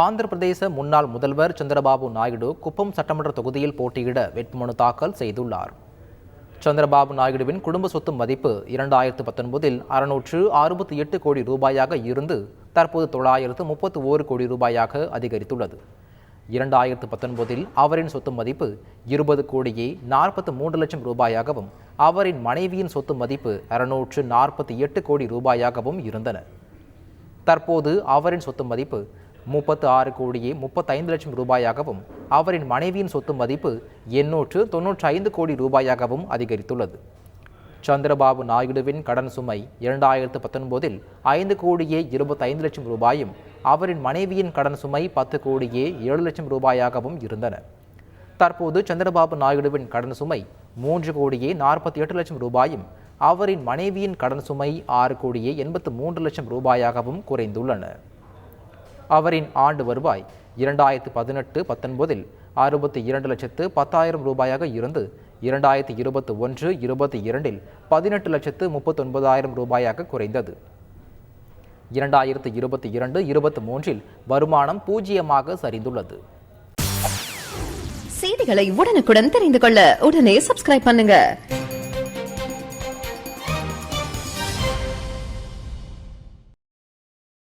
ஆந்திர பிரதேச முன்னாள் முதல்வர் சந்திரபாபு நாயுடு குப்பம் சட்டமன்ற தொகுதியில் போட்டியிட வேட்புமனு தாக்கல் செய்துள்ளார். சந்திரபாபு நாயுடுவின் குடும்ப சொத்து மதிப்பு இரண்டாயிரத்து பத்தொன்பதில் அறுநூற்று அறுபத்தி எட்டு கோடி ரூபாயாக இருந்து தற்போது தொள்ளாயிரத்து முப்பத்து ஓரு கோடி ரூபாயாக அதிகரித்துள்ளது. இரண்டாயிரத்து பத்தொன்பதில் அவரின் சொத்து மதிப்பு இருபது கோடியே நாற்பத்து மூன்று லட்சம் ரூபாயாகவும் அவரின் மனைவியின் சொத்து மதிப்பு அறுநூற்று நாற்பத்தி எட்டு கோடி ரூபாயாகவும் இருந்தன. தற்போது அவரின் சொத்து மதிப்பு முப்பத்து ஆறு கோடியே முப்பத்தைந்து லட்சம் ரூபாயாகவும் அவரின் மனைவியின் சொத்து மதிப்பு எண்ணூற்று தொன்னூற்றி ஐந்து கோடி ரூபாயாகவும் அதிகரித்துள்ளது. சந்திரபாபு நாயுடுவின் கடன் சுமை இரண்டாயிரத்து பத்தொன்பதில் ஐந்து கோடியே இருபத்தைந்து லட்சம் ரூபாயும் அவரின் மனைவியின் கடன் சுமை பத்து கோடியே ஏழு லட்சம் ரூபாயாகவும் இருந்தன. தற்போது சந்திரபாபு நாயுடுவின் கடன் சுமை மூன்று கோடியே நாற்பத்தி எட்டு லட்சம் ரூபாயும் அவரின் மனைவியின் கடன் சுமை ஆறு கோடியே எண்பத்து மூன்று லட்சம் ரூபாயாகவும் குறைந்துள்ளன. அவரின் ஆண்டு வருவாய் இரண்டாயிரத்து பதினெட்டு பத்தொன்பதில் அறுபத்தி இரண்டு லட்சத்து பத்தாயிரம் ரூபாயாக இருந்து இரண்டாயிரத்தி இருபத்தி ஒன்று இருபத்தி இரண்டில் பதினெட்டு லட்சத்து முப்பத்தொன்பதாயிரம் ரூபாயாக குறைந்தது. இரண்டாயிரத்து இருபத்தி இரண்டு இருபத்தி மூன்றில் வருமானம் பூஜ்ஜியமாக சரிந்துள்ளது. செய்திகளை உடனுக்குடன் தெரிந்து கொள்ள உடனே சப்ஸ்கிரைப் பண்ணுங்க.